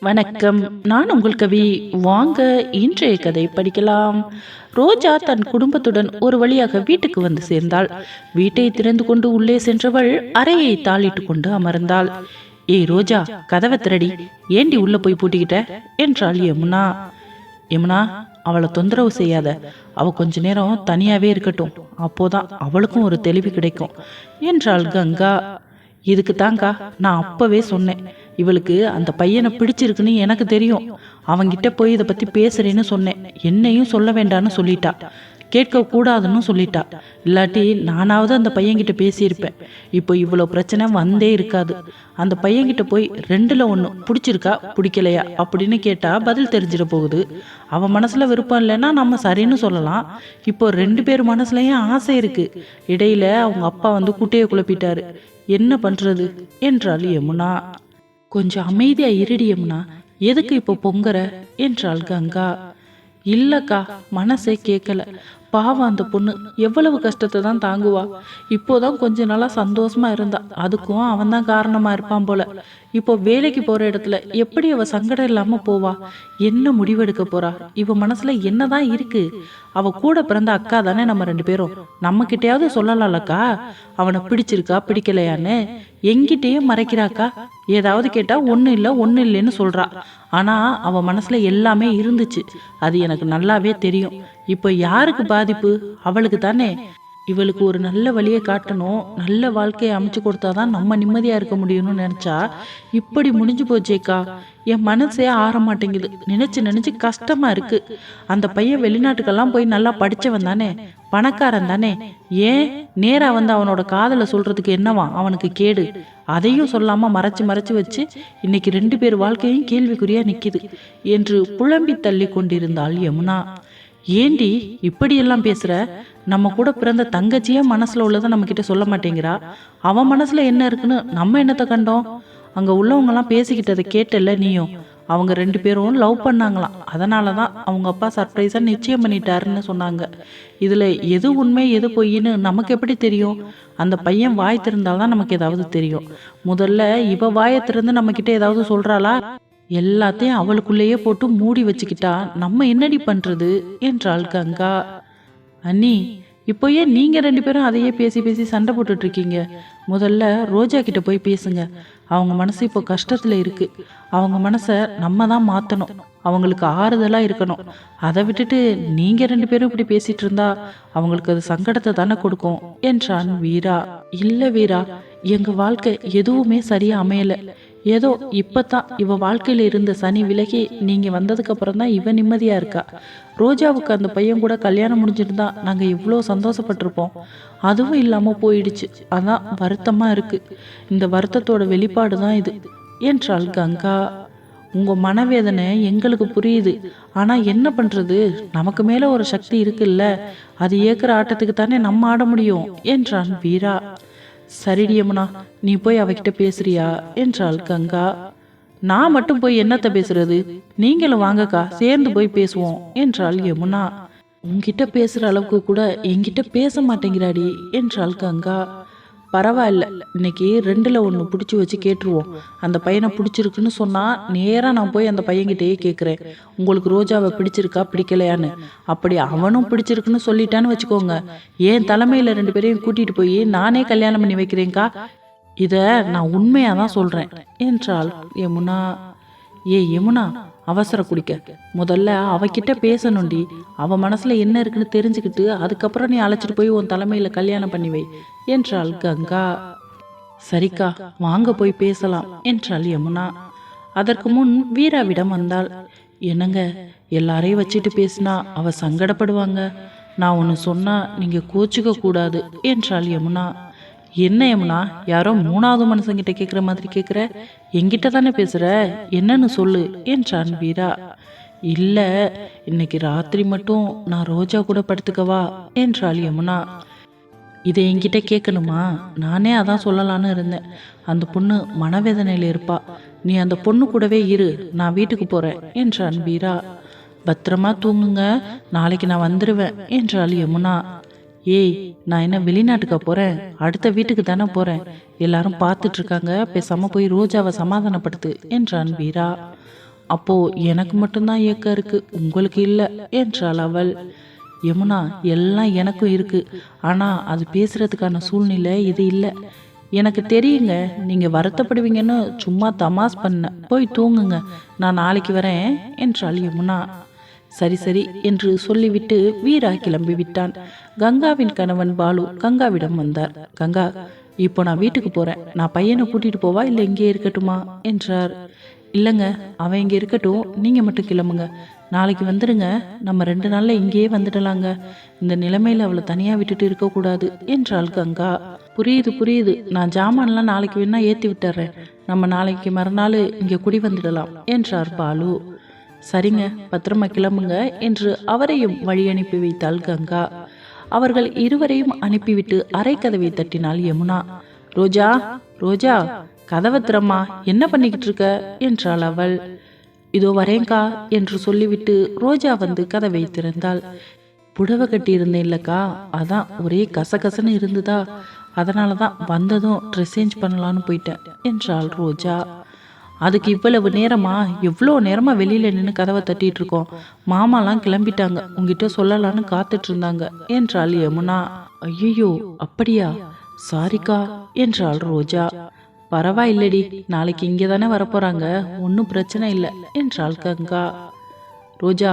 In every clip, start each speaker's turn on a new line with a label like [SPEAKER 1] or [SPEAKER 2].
[SPEAKER 1] வணக்கம். நான் உங்கள் கவி வாங்க இன்றைய கதை படிக்கலாம். ரோஜா தன் குடும்பத்துடன் ஒரு வழியாக வீட்டுக்கு வந்து சேர்ந்தாள். வீட்டை திறந்து கொண்டு உள்ளே சென்றவள் அறையை தாளிட்டு கொண்டு அமர்ந்தாள். ஏய் ரோஜா கதவை திரடி ஏண்டி உள்ள போய் பூட்டிக்கிட்ட? என்றாள் யமுனா. யமுனா அவளை தொந்தரவு செய்யாத. அவ கொஞ்ச நேரம் தனியாவே இருக்கட்டும். அப்போதான் அவளுக்கும் ஒரு தெளிவு கிடைக்கும். என்றாள் கங்கா. இதுக்கு தாங்க்கா நான் அப்பவே சொன்னேன். இவளுக்கு அந்த பையனை பிடிச்சிருக்குன்னு எனக்கு தெரியும். அவங்கிட்ட போய் இதை பத்தி பேசுறேன்னு சொன்னேன். என்னையும் சொல்ல வேண்டான்னு சொல்லிட்டா. கேட்க கூடாதுன்னு சொல்லிட்டா. இல்லாட்டி நானாவது அந்த பையன்கிட்ட பேசியிருப்பேன். இப்போ இவ்வளோ பிரச்சனை வந்தே இருக்காது. அந்த பையன்கிட்ட போய் ரெண்டுல ஒன்று பிடிச்சிருக்கா பிடிக்கலையா? அப்படின்னு கேட்டா பதில் தெரிஞ்சிட போகுது. அவன் மனசுல விருப்பம் இல்லைன்னா நம்ம சரின்னு சொல்லலாம். இப்போ ரெண்டு பேர் மனசுலயும் ஆசை இருக்கு. இடையில அவங்க அப்பா வந்து குட்டையை குழப்பிட்டாரு. என்ன பண்றது என்றாள் யமுனா. கொஞ்சம் அமைதியா இருடி யமுனா எதுக்கு இப்போ பொங்குற? என்றாள் கங்கா. இல்லக்கா மனசே கேட்கல பாவம் அந்த பொண்ணு. எவ்வளவு கஷ்டத்தை தான் தாங்குவா. இப்போதான் கொஞ்ச நாளா சந்தோஷமா இருந்தா. அதுக்கும் அவன் தான் காரணமா இருப்பான் போல. இப்போ வேலைக்கு போற இடத்துல எப்படி அவ சங்கடம் இல்லாம போவா? என்ன முடிவெடுக்க போறா? இவ மனசுல என்னதான் இருக்கு? அவ கூட பிறந்த அக்கா தானே நம்ம ரெண்டு பேரும். நம்ம கிட்டயாவது சொல்லலாம்லக்கா? அவனை பிடிச்சிருக்கா பிடிக்கலையான்னு? எங்கிட்டயே மறைக்கிறாக்கா? ஏதாவது கேட்டா ஒன்றும் இல்ல ஒன்றும் இல்லைன்னு சொல்றா. ஆனால் அவள் மனசில் எல்லாமே இருந்துச்சு. அது எனக்கு நல்லாவே தெரியும். இப்போ யாருக்கு பாதிப்பு? அவளுக்கு தானே. இவளுக்கு ஒரு நல்ல வழியை காட்டணும் நல்ல வாழ்க்கையை அமைச்சு கொடுத்தாதான் நம்ம நிம்மதியாக இருக்க முடியும்னு நினச்சா இப்படி முடிஞ்சு போச்சேக்கா என் மனசே ஆற மாட்டேங்குது. நினச்சி நினச்சி கஷ்டமாக இருக்குது அந்த பையன் வெளிநாட்டுக்கெல்லாம் போய் நல்லா படிச்சவன் தானே பணக்காரன் தானே. ஏன்? நேராக வந்து அவனோட காதலை சொல்கிறதுக்கு என்னவா? அவனுக்கு கேடு. அதையும் சொல்லாமல் மறைச்சி மறைச்சி வச்சு இன்னைக்கு ரெண்டு பேர் வாழ்க்கையும் கேள்விக்குறியாக நிற்கிது என்று புலம்பி தள்ளி கொண்டிருந்தாள் யமுனா. ஏண்டி இப்படியெல்லாம் பேசுகிற நம்ம கூட பிறந்த தங்கச்சியே மனசுல உள்ளதை நம்ம கிட்ட சொல்ல மாட்டேங்கிறா. அவன் மனசுல என்ன இருக்குன்னு நம்ம என்னத்தை கண்டோம்? அங்க உள்ளவங்க எல்லாம் பேசிக்கிட்டதை கேட்டல நீயும். அவங்க ரெண்டு பேரும் லவ் பண்ணாங்களாம். அதனால தான் அவங்க அப்பா சர்ப்ரைஸாக நிச்சயம் பண்ணிட்டாருன்னு சொன்னாங்க. இதில் எது உண்மை எது பொய்ன்னு நமக்கு எப்படி தெரியும்? அந்த பையன் வாய் திறந்தால்தான் நமக்கு ஏதாவது தெரியும். முதல்ல இவ வாயை திறந்து நம்மக்கிட்ட ஏதாவது சொல்கிறாளா எல்லாத்தையும் அவளுக்குள்ளேயே போட்டு மூடி வச்சுக்கிட்டா நம்ம என்னடி பண்றது? என்றாள் கங்கா. அண்ணி இப்போ ஏன் ரெண்டு பேரும் அதையே பேசி பேசி சண்டை போட்டுட்ருக்கீங்க. முதல்ல ரோஜா கிட்ட போய் பேசுங்க. அவங்க மனசு இப்போ கஷ்டத்தில் இருக்குது அவங்க மனசை நம்ம தான் மாற்றணும் அவங்களுக்கு ஆறுதலாக இருக்கணும். அதை விட்டுட்டு நீங்கள் ரெண்டு பேரும் இப்படி பேசிகிட்டு இருந்தா அவங்களுக்கு அது சங்கடத்தை தானே கொடுக்கும் என்றான் வீரா. இல்லை வீரா எங்கள் வாழ்க்கை எதுவுமே சரியாக அமையலை. ஏதோ இப்பதான் இவ வாழ்க்கையில இருந்த சனி விலகி நீங்க வந்ததுக்கு அப்புறம் தான் இவன் நிம்மதியா இருக்கா? ரோஜாவுக்கு அந்த பையன் கூட கல்யாணம் முடிஞ்சிருந்தா நாங்க இவ்வளோ சந்தோஷப்பட்டிருப்போம். அதுவும் இல்லாம போயிடுச்சு. அதான் வருத்தமா இருக்கு. இந்த வருத்தத்தோட வெளிப்பாடு தான் இது. என்றாள் கங்கா. உங்க மனவேதனை எங்களுக்கு புரியுது. ஆனா என்ன பண்றது? நமக்கு மேல ஒரு சக்தி இருக்குல்ல. அது ஏக்குற ஆட்டத்துக்கு தானே நம்ம ஆட முடியும்? என்றான் வீரா. சரிடி யமுனா நீ போய் அவகிட்ட பேசுறியா? என்றாள் கங்கா. நான் மட்டும் போய் என்னத்த பேசுறது? நீங்களும் வாங்கக்கா சேர்ந்து போய் பேசுவோம் என்றாள் யமுனா. உங்ககிட்ட பேசுற அளவுக்கு கூட என்கிட்ட பேச மாட்டேங்கிறாடி என்றாள் கங்கா. பரவாயில்ல இன்னைக்கு ரெண்டில் ஒன்று பிடிச்சி வச்சு கேட்டுருவோம். அந்த பையனை பிடிச்சிருக்குன்னு சொன்னால் நேராக நான் போய் அந்த பையன்கிட்டயே கேட்குறேன் உங்களுக்கு ரோஜாவை பிடிச்சிருக்கா பிடிக்கலையான்னு? அப்படி அவனும் பிடிச்சிருக்குன்னு சொல்லிட்டான்னு வச்சுக்கோங்க. ஏன் தலைமையில் ரெண்டு பேரையும் கூட்டிகிட்டு போய் நானே கல்யாணம் பண்ணி வைக்கிறேன்க்கா? இதை நான் உண்மையாக தான் சொல்கிறேன் என்றால் யமுனா ஏ யமுனா அவசர குடிக்க. முதல்ல அவகிட்ட பேசணும்டி. அவ மனசுல என்ன இருக்குன்னு தெரிஞ்சுக்கிட்டு அதுக்கப்புறம் நீ அழைச்சிட்டு போய் உன் தலைமையில கல்யாணம் பண்ணி வை என்றாள் கங்கா. சரிக்கா வாங்க போய் பேசலாம் என்றாள் யமுனா. அதற்கு முன் வீராவிடம் வந்தாள். என்னங்க எல்லாரையும் வச்சுட்டு பேசினா அவ சங்கடப்படுவாங்க. நான் ஒன்று சொன்னா நீங்க கோச்சுக்க கூடாது என்றாள் யமுனா. என்ன யமுனா? யாரோ மூணாவது மனுஷங்கிட்ட கேட்குற மாதிரி கேட்குற என்கிட்ட தானே பேசுகிற என்னன்னு சொல்லு என்றான் வீரா. இல்லை இன்னைக்கு ராத்திரி மட்டும் நான் ரோஜா கூட படுத்துக்கவா என்றாள் யமுனா. இதை என்கிட்ட கேட்கணுமா நானே அதான் சொல்லலான்னு இருந்தேன். அந்த பொண்ணு மனவேதனையில் இருப்பா. நீ அந்த பொண்ணு கூடவே இரு நான் வீட்டுக்கு போகிறேன் என்றான் வீரா. பத்திரமா தூங்குங்க நாளைக்கு நான் வந்துடுவேன் என்றாள் யமுனா. ஏய் நான் என்ன வெளிநாட்டுக்கா போகிறேன் அடுத்த வீட்டுக்கு தானே போகிறேன் எல்லாரும் பார்த்துட்ருக்காங்க. பேசாமல் பேசாம போய் ரோஜாவை சமாதானப்படுத்து என்றான் வீரா. அப்போ எனக்கு மட்டும்தான் ஏக்கம் இருக்குது உங்களுக்கு இல்லை என்றாள் அவள். யமுனா எல்லாம் எனக்கும் இருக்குது ஆனால் அது பேசுகிறதுக்கான சூழ்நிலை இது இல்லை. எனக்கு தெரியுங்க நீங்கள் வருத்தப்படுவீங்கன்னு சும்மா தமாஸ் பண்ண. போய் தூங்குங்க. நான் நாளைக்கு வரேன் என்றாள் யமுனா. சரி சரி என்று சொல்லிவிட்டு வீரா கிளம்பி விட்டான் கங்காவின் கணவன் பாலு கங்காவிடம் வந்தார். கங்கா இப்போ நான் வீட்டுக்கு போறேன். நான் பையனை கூட்டிட்டு போவா இல்லை இங்கே இருக்கட்டுமா? என்றார். இல்லைங்க அவன் இங்கே இருக்கட்டும். நீங்கள் மட்டும் கிளம்புங்க. நாளைக்கு வந்துடுங்க நம்ம ரெண்டு நாளில் இங்கேயே வந்துடலாங்க. இந்த நிலைமையில் அவளை தனியாக விட்டுட்டு இருக்கக்கூடாது என்றாள் கங்கா. புரியுது புரியுது. நான் ஜாமான்லாம் நாளைக்கு வேணா ஏற்றி விட்டுறேன். நம்ம நாளைக்கு மறுநாள் இங்கே குடி வந்துடலாம் என்றார் பாலு. சரிங்க பத்திரமா கிளம்புங்க என்று அவரையும் வழி அனுப்பி வைத்தாள் கங்கா. அவர்கள் இருவரையும் அனுப்பிவிட்டு அரை கதவை தட்டினாள் யமுனா. ரோஜா ரோஜா கதவை திறம்மா என்ன பண்ணிக்கிட்டு இருக்க என்றாள் அவள். இதோ வரேங்கா என்று சொல்லிவிட்டு ரோஜா வந்து கதவை திறந்தாள். புடவை கட்டி இருந்தேன் இல்லக்கா அதான் ஒரே கசகசன்னு இருந்ததா? அதனால தான் வந்ததும் ட்ரெஸ் சேஞ்ச் பண்ணலான்னு போயிட்டேன். என்றாள் ரோஜா. அதுக்கு இவ்வளவு நேரமா எவ்வளோ நேரமா வெளியில நின்று கதவை தட்டிட்டு இருக்கோம் மாமாலாம் கிளம்பிட்டாங்க. உங்ககிட்ட சொல்லலான்னு காத்துட்டு இருந்தாங்க என்றாள் யமுனா. ஐயோ அப்படியா? சாரிக்கா என்றாள் ரோஜா. பரவாயில்லடி நாளைக்கு இங்கே தானே வரப்போறாங்க ஒன்றும் பிரச்சனை இல்லை என்றாள் கங்கா. ரோஜா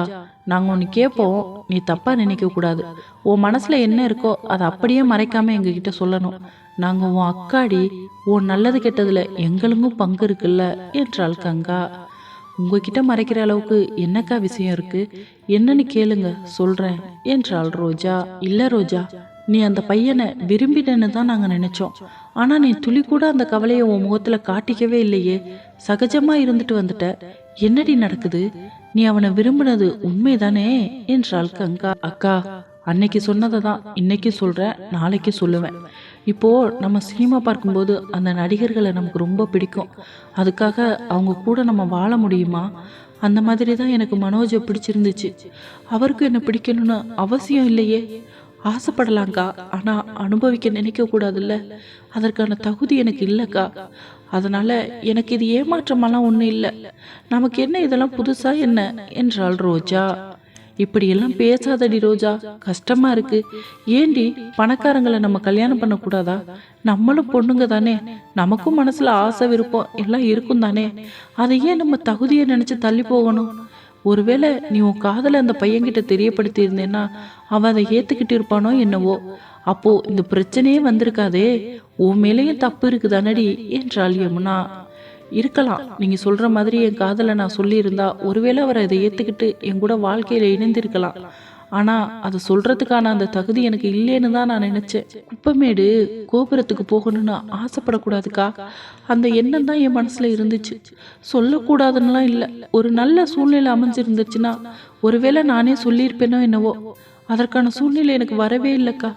[SPEAKER 1] நாங்கள் ஒன்று கேட்போம் நீ தப்பாக நினைக்கக்கூடாது. உன் மனசில் என்ன இருக்கோ அதை அப்படியே மறைக்காம எங்ககிட்ட சொல்லணும். நாங்கள் உன் அக்காடி உன் நல்லது கெட்டதில் எங்களுக்கும் பங்கு இருக்குல்ல? என்றாள் கங்கா. உங்ககிட்ட மறைக்கிற அளவுக்கு என்னக்கா விஷயம் இருக்கு? என்னன்னு கேளுங்க சொல்றேன் என்றாள் ரோஜா. இல்ல ரோஜா நீ அந்த பையனை விரும்பினன்னு தான் நாங்கள் நினைச்சோம். ஆனா நீ துளி கூட அந்த கவலையை உன் முகத்துல காட்டிக்கவே இல்லையே. சகஜமா இருந்துட்டு வந்துட்ட. என்னடி நடக்குது? நீ அவனை விரும்பினது உண்மைதானே? என்றாள் கங்கா. அக்கா அன்னைக்கு சொன்னதை தான் இன்னைக்கு சொல்றேன் நாளைக்கு சொல்லுவேன். இப்போது நம்ம சினிமா பார்க்கும்போது அந்த நடிகர்களை நமக்கு ரொம்ப பிடிக்கும். அதுக்காக அவங்க கூட நம்ம வாழ முடியுமா? அந்த மாதிரி தான் எனக்கு மனோஜை பிடிச்சிருந்துச்சு. அவருக்கு என்ன பிடிக்கணும்னு அவசியம் இல்லையே. ஆசைப்படலாங்க்கா ஆனால் அனுபவிக்க நினைக்கக்கூடாதுல்ல. அதற்கான தகுதி எனக்கு இல்லைக்கா. அதனால் எனக்கு இது ஏமாற்றமெல்லாம் ஒன்றும் இல்லை. நமக்கு என்ன இதெல்லாம் புதுசாக என்ன? என்றாள் ரோஜா. இப்படியெல்லாம் பேசாதடி ரோஜா. கஷ்டமா இருக்கு. ஏண்டி பணக்காரங்களை நம்ம கல்யாணம் பண்ணக்கூடாதா? நம்மளும் பொண்ணுங்க தானே. நமக்கும் மனசுல ஆசை விருப்பம் எல்லாம் இருக்கும் தானே. அதை ஏன் நம்ம தகுதியை நினைச்சு தள்ளி போகணும். ஒருவேளை நீ உன் காதலை அந்த பையன்கிட்ட தெரியப்படுத்தி இருந்தேன்னா அவன் அதை ஏத்துக்கிட்டு இருப்பானோ என்னவோ. அப்போ இந்த பிரச்சனையே வந்திருக்காதே. உன் மேலேயும் தப்பு இருக்குதானடி? என்றாள் யமுனா. இருக்கலாம். நீங்க சொல்ற மாதிரி என் காதலை நான் சொல்லியிருந்தா ஒருவேளை அவர் அதை ஏத்துக்கிட்டு என் கூட வாழ்க்கையில இணைந்திருக்கலாம். ஆனா அதை சொல்றதுக்கான அந்த தகுதி எனக்கு இல்லைன்னு தான் நான் நினைச்சேன். குப்பமேடு கோபுரத்துக்கு போகணும்னு ஆசைப்படக்கூடாதுக்கா? அந்த எண்ணம் தான் என் மனசுல இருந்துச்சு. சொல்லக்கூடாதுன்னுலாம் இல்லை. ஒரு நல்ல சூழ்நிலை அமைஞ்சிருந்துச்சுன்னா ஒருவேளை நானே சொல்லியிருப்பேனோ என்னவோ? அதற்கான சூழ்நிலை எனக்கு வரவே இல்லைக்கா.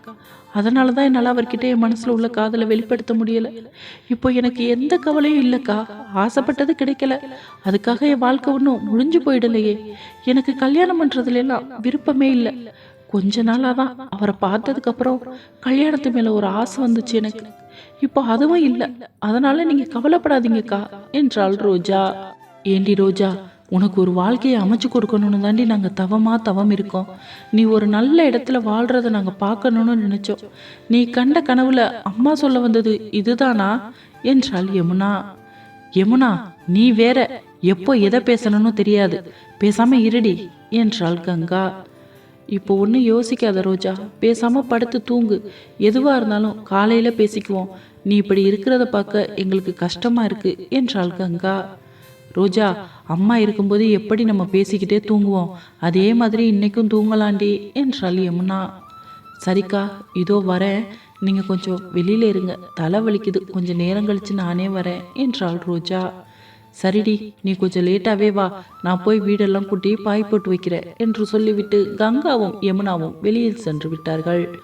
[SPEAKER 1] அதனால தான் என்னால் அவர்கிட்ட என் மனசில் உள்ள காதலை வெளிப்படுத்த முடியலை. இப்போ எனக்கு எந்த கவலையும் இல்லைக்கா. ஆசைப்பட்டது கிடைக்கல. அதுக்காக என் வாழ்க்கை ஒன்றும் முடிஞ்சு போயிடலையே. எனக்கு கல்யாணம் பண்ணுறதுல எல்லாம் விருப்பமே இல்லை. கொஞ்ச நாளாக தான் அவரை பார்த்ததுக்கப்புறம் கல்யாணத்து மேலே ஒரு ஆசை வந்துச்சு எனக்கு. இப்போ அதுவும் இல்லை. அதனால நீங்கள் கவலைப்படாதீங்கக்கா என்றாள் ரோஜா. ஏண்டி ரோஜா உனக்கு ஒரு வாழ்க்கையை அமைச்சு கொடுக்கணும்னு தாண்டி நாங்கள் தவமாக தவம் இருக்கோம். நீ ஒரு நல்ல இடத்துல வாழ்கிறத நாங்கள் பார்க்கணும்னு நினச்சோம். நீ கண்ட கனவுல அம்மா சொல்ல வந்தது இதுதானா? என்றாள் யமுனா. யமுனா நீ வேற. எப்போ எதை பேசணும்னு தெரியாது. பேசாமல் இருடி என்றாள் கங்கா. இப்போ ஒன்றும் யோசிக்காத ரோஜா. பேசாமல் படுத்து தூங்கு. எதுவாக இருந்தாலும் காலையில் பேசிக்குவோம். நீ இப்படி இருக்கிறத பார்க்க எங்களுக்கு கஷ்டமாக இருக்குது என்றாள் கங்கா. ரோஜா அம்மா இருக்கும்போது எப்படி நம்ம பேசிக்கிட்டே தூங்குவோம்? அதே மாதிரி இன்னைக்கும் தூங்கலாண்டி என்றாள் யமுனா. சரிக்கா இதோ வரேன். நீங்கள் கொஞ்சம் வெளியில இருங்க. தலை வலிக்குது. கொஞ்சம் நேரம் கழிச்சு நானே வரேன் என்றாள் ரோஜா. சரிடி நீ கொஞ்சம் லேட்டாவே வா. நான் போய் வீடெல்லாம் கூட்டி பாய் போட்டு வைக்கிறேன் என்று சொல்லிவிட்டு கங்காவும் யமுனாவும் வெளியில் சென்று விட்டார்கள்.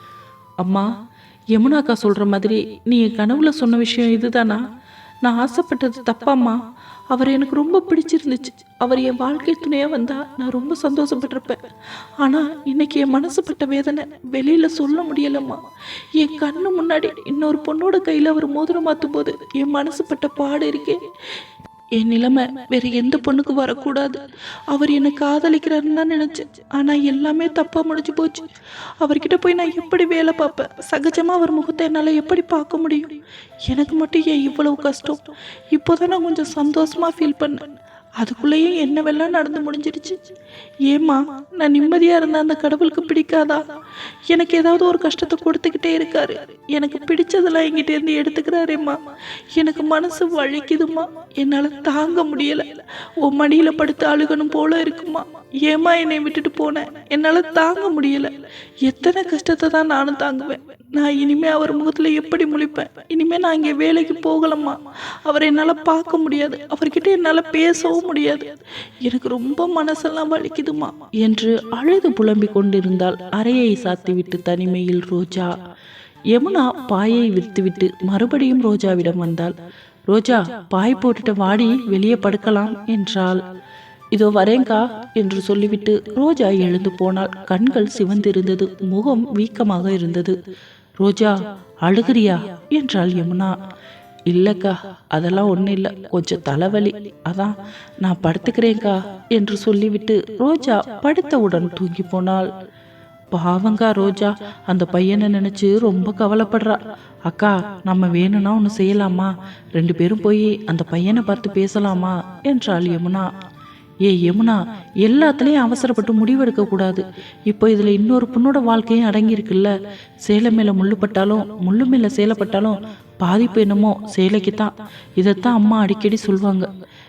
[SPEAKER 1] அம்மா யமுனாக்கா சொல்ற மாதிரி நீ கனவுல சொன்ன விஷயம் இதுதானா? நான் ஆசைப்பட்டது தப்பாம்மா? அவர் எனக்கு ரொம்ப பிடிச்சிருந்துச்சு. அவர் என் வாழ்க்கை துணையாக வந்தால் நான் ரொம்ப சந்தோஷப்பட்டிருப்பேன். ஆனால் இன்னைக்கு என் மனசுப்பட்ட வேதனை வெளியில் சொல்ல முடியலம்மா. என் கண்ணு முன்னாடி இன்னொரு பொண்ணோட கையில் அவர் மோதிரம் மாற்றும் போது என் மனசுப்பட்ட பாடு இருக்கே. என் நிலைமை வேற எந்த பொண்ணுக்கு வரக்கூடாது. அவர் என்னை காதலிக்கிறாருன்னு தான் நினச்சேன். ஆனால் எல்லாமே தப்பாக முடிஞ்சு போச்சு. அவர்கிட்ட போய் நான் எப்படி வேலை பார்ப்பேன்? சகஜமாக அவர் முகத்தை என்னால் எப்படி பார்க்க முடியும்? எனக்கு மட்டும் ஏன் இவ்வளவு கஷ்டம்? இப்போதான் நான் கொஞ்சம் சந்தோஷமாக ஃபீல் பண்ணேன். அதுக்குள்ளேயும் என்னவெல்லாம் நடந்து முடிஞ்சிடுச்சு ஏம்மா நான் நிம்மதியாக இருந்தேன் அந்த கடவுளுக்கு பிடிக்காதா? எனக்கு ஏதாவது ஒரு கஷ்டத்தை கொடுத்துக்கிட்டே இருக்காரு. எனக்கு பிடிச்சதெல்லாம் என்கிட்டேருந்து எடுத்துக்கிறாரேம்மா. எனக்கு மனசு வழிக்குதுமா என்னால் தாங்க முடியலை. உன் மடியில் படுத்து அழுகணும் போல இருக்குமா ஏம்மா என்னை விட்டுட்டு போனேன் என்னால் தாங்க முடியலை. எத்தனை கஷ்டத்தை தான் நானும் தாங்குவேன். நான் இனிமே அவர் முகத்தில் எப்படி முழிப்பேன்? இனிமே நான் இங்கே வேலைக்கு போகலம்மா. அவரை என்னால் பார்க்க முடியாது. அவர்கிட்ட என்னால் பேசவும் முடியாது. எனக்கு ரொம்ப மனசெல்லாம் வலிக்குதுமா என்று அழுது புலம்பிக் கொண்டிருந்தால் அறையை சாத்திவிட்டு தனிமையில் ரோஜா. யமுனா பாயை விரித்துவிட்டு மறுபடியும் ரோஜாவிடம் வந்தாள். ரோஜா பாய் போட்டுட்டு வாடி வெளியே படுக்கலாம் என்றாள். இதோ வரேங்கா என்று சொல்லிவிட்டு ரோஜா எழுந்து போனாள். கண்கள் சிவந்திருந்தது. முகம் வீக்கமாக இருந்தது. ரோஜா அழுகிறியா? என்றாள் யமுனா. இல்லைக்கா அதெல்லாம் ஒன்றும் இல்லை கொஞ்சம் தலைவலி. அதான் நான் படுத்துக்கிறேன்க்கா என்று சொல்லிவிட்டு ரோஜா படுத்தவுடன் தூங்கி போனாள். பாவங்கா ரோஜா அந்த பையனை நினைச்சு ரொம்ப கவலைப்படுறா. அக்கா நம்ம வேணும்னா ஒன்று செய்யலாமா? ரெண்டு பேரும் போய் அந்த பையனை பார்த்து பேசலாமா? என்றாள் யமுனா. ஏ யமுனா எல்லாத்துலேயும் அவசரப்பட்டு முடிவெடுக்க கூடாது இப்போ இதில் இன்னொரு பொண்ணோட வாழ்க்கையும் அடங்கியிருக்குல்ல. சேலை மேலே முள்ளுப்பட்டாலும் முள்ளு மேலே சேலைப்பட்டாலும் பாதிப்பு என்னமோ சேலைக்கு தான் இதைத்தான் அம்மா அடிக்கடி சொல்லுவாங்க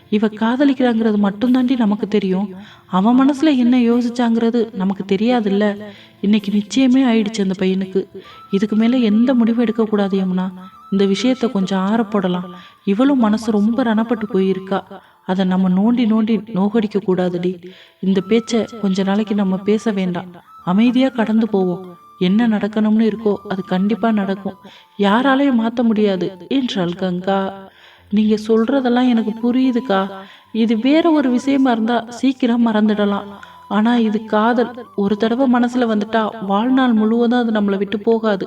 [SPEAKER 1] இவ காதலிக்கிறாங்கிறது மட்டும்தாண்டி நமக்கு தெரியும். அவன் மனசுல என்ன யோசிச்சாங்கிறது நமக்கு தெரியாதுல்ல. இன்னைக்கு நிச்சயமே ஆயிடுச்சு அந்த பையனுக்கு. இதுக்கு மேல எந்த முடிவும் எடுக்கக்கூடாது யமுனா. இந்த விஷயத்த கொஞ்சம் ஆறப்போடலாம் இவளும் மனசு ரொம்ப ரணப்பட்டு போயிருக்கா. அதை நம்ம நோண்டி நோண்டி நோகடிக்க கூடாதுடி. இந்த பேச்சை கொஞ்ச நாளைக்கு நம்ம பேச வேண்டாம். அமைதியா கடந்து போவோம். என்ன நடக்கணும்னு இருக்கோ அது கண்டிப்பா நடக்கும். யாராலையும் மாத்த முடியாது என்றாள் கங்கா. நீங்க சொல்றதெல்லாம் எனக்கு புரியுதுக்கா. இது வேற ஒரு விஷயமா இருந்தா சீக்கிரம் மறந்துடலாம். ஆனா இது காதல். ஒரு தடவை மனசுல வந்துட்டா வாழ்நாள் முழுவதும் அது நம்மளை விட்டு போகாது.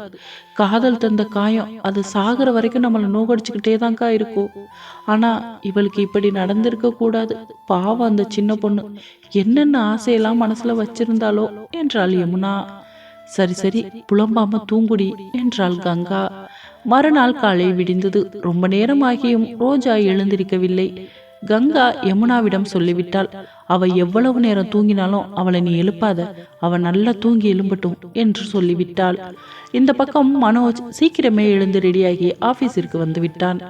[SPEAKER 1] காதல் தந்த காயம் அது சாகிற வரைக்கும் நம்மளை நோகடிச்சுக்கிட்டே தான்க்கா இருக்கும். ஆனா இவளுக்கு இப்படி நடந்திருக்க கூடாது. பாவம் அந்த சின்ன பொண்ணு. என்னென்ன ஆசையெல்லாம் மனசுல வச்சிருந்தாலோ என்றாள் யமுனா. சரி சரி புலம்பாம தூங்குடி என்றாள் கங்கா. மறுநாள் காலை விடிந்தது. ரொம்ப நேரமாகியும் ரோஜா எழுந்திருக்கவில்லை. கங்கா யமுனாவிடம் சொல்லிவிட்டாள் அவ எவ்வளவு நேரம் தூங்கினாலும் அவளை நீ எழுப்பாத அவ நல்லா தூங்கி எழும்பட்டும் என்று சொல்லிவிட்டாள். இந்த பக்கம் மனோஜ் சீக்கிரமே எழுந்து ரெடியாகி ஆபீஸிற்கு வந்து விட்டான்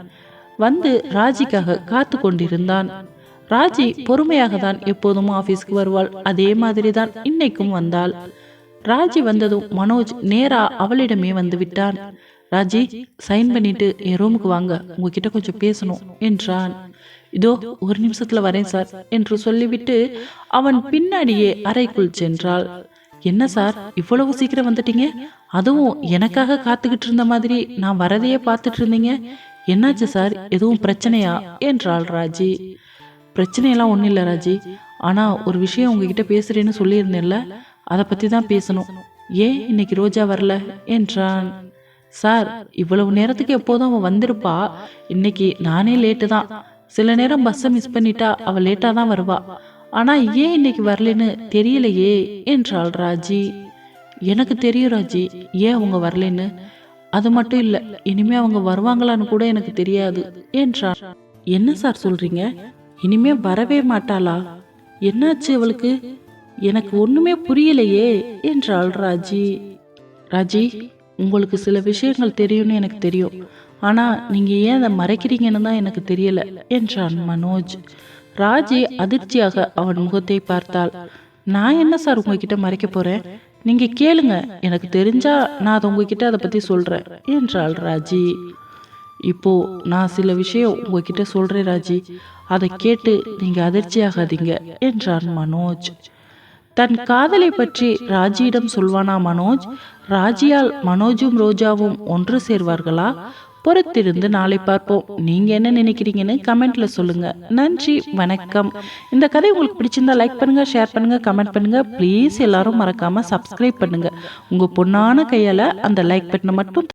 [SPEAKER 1] வந்து ராஜிக்காக காத்து கொண்டிருந்தான். ராஜி பொறுமையாக தான் எப்போதும் ஆபீஸ்க்கு வருவாள் அதே மாதிரி தான் இன்னைக்கும் வந்தாள். ராஜி வந்ததும் மனோஜ் நேரா அவளிடமே வந்து விட்டான். ராஜி சைன் பண்ணிட்டு என் ரூமுக்கு வாங்க உங்ககிட்ட கொஞ்சம் பேசணும் என்றான். இதோ ஒரு நிமிஷத்துல வரேன் சார் என்று சொல்லிவிட்டு அவன் பின்னாடியே அறைக்குள் சென்றாள். என்ன சார் இவ்வளவு சீக்கிரம் வந்துட்டீங்க? அதுவும் எனக்காக காத்துக்கிட்டு இருந்த மாதிரி நான் வரதையே பார்த்துட்டு இருந்தீங்க. என்னாச்சு சார் எதுவும் பிரச்சனையா? என்றாள் ராஜி. பிரச்சனையெல்லாம் ஒன்றும் இல்லை ராஜி. ஆனால் ஒரு விஷயம் உங்ககிட்ட பேசுறேன்னு சொல்லியிருந்தேன்ல அதை பற்றி தான் பேசணும். ஏன் இன்னைக்கு ரோஜா வரல? என்றான். சார் இவ்வளவு நேரத்துக்கு எப்போதும் அவன் வந்திருப்பா. இன்னைக்கு நானே லேட்டு தான். சில நேரம் பஸ்ஸை மிஸ் பண்ணிட்டா அவள் லேட்டாக தான் வருவா. ஆனால் ஏன் இன்னைக்கு வரலன்னு தெரியலையே என்றாள் ராஜி. எனக்கு தெரியும் ராஜி ஏன் அவங்க வரலன்னு? அது மட்டும் இல்லை இனிமே அவங்க வருவாங்களான்னு கூட எனக்கு தெரியாது என்றான் என்ன சார் சொல்றீங்க? இனிமே வரவே மாட்டாளா? என்னாச்சு அவளுக்கு? எனக்கு ஒண்ணுமே புரியலையே என்றாள் ராஜி. ராஜி உங்களுக்கு சில விஷயங்கள் தெரியும்னு எனக்கு தெரியும். ஆனால் நீங்கள் ஏன் அதை மறைக்கிறீங்கன்னு தான் எனக்கு தெரியல என்றான் மனோஜ். ராஜி அதிர்ச்சியாக அவன் முகத்தை பார்த்தாள். நான் என்ன சார் உங்ககிட்ட மறைக்க போகிறேன் நீங்கள் கேளுங்க. எனக்கு தெரிஞ்சா நான் அதை உங்ககிட்ட அதை பற்றி சொல்கிறேன் என்றாள் ராஜி. இப்போ நான் சில விஷயம் உங்ககிட்ட சொல்கிறேன் ராஜி. அதை கேட்டு நீங்கள் அதிர்ச்சியாகாதீங்க என்றான் மனோஜ். தன் காதலை பற்றி ராஜியிடம் சொல்வானா மனோஜ்? ராஜியால் மனோஜும் ரோஜாவும் ஒன்று சேர்வார்களா? பொறுத்திருந்து நாளை பார்ப்போம். நீங்க என்ன நினைக்கிறீங்கன்னு கமெண்ட்ல சொல்லுங்க. நன்றி வணக்கம். இந்த கதை உங்களுக்கு பிடிச்சிருந்தா லைக் பண்ணுங்க ஷேர் பண்ணுங்க கமெண்ட் பண்ணுங்க. ப்ளீஸ் எல்லாரும் மறக்காம சப்ஸ்கிரைப் பண்ணுங்க. உங்க பொண்ணான கையால அந்த லைக் பட்டனை மட்டும்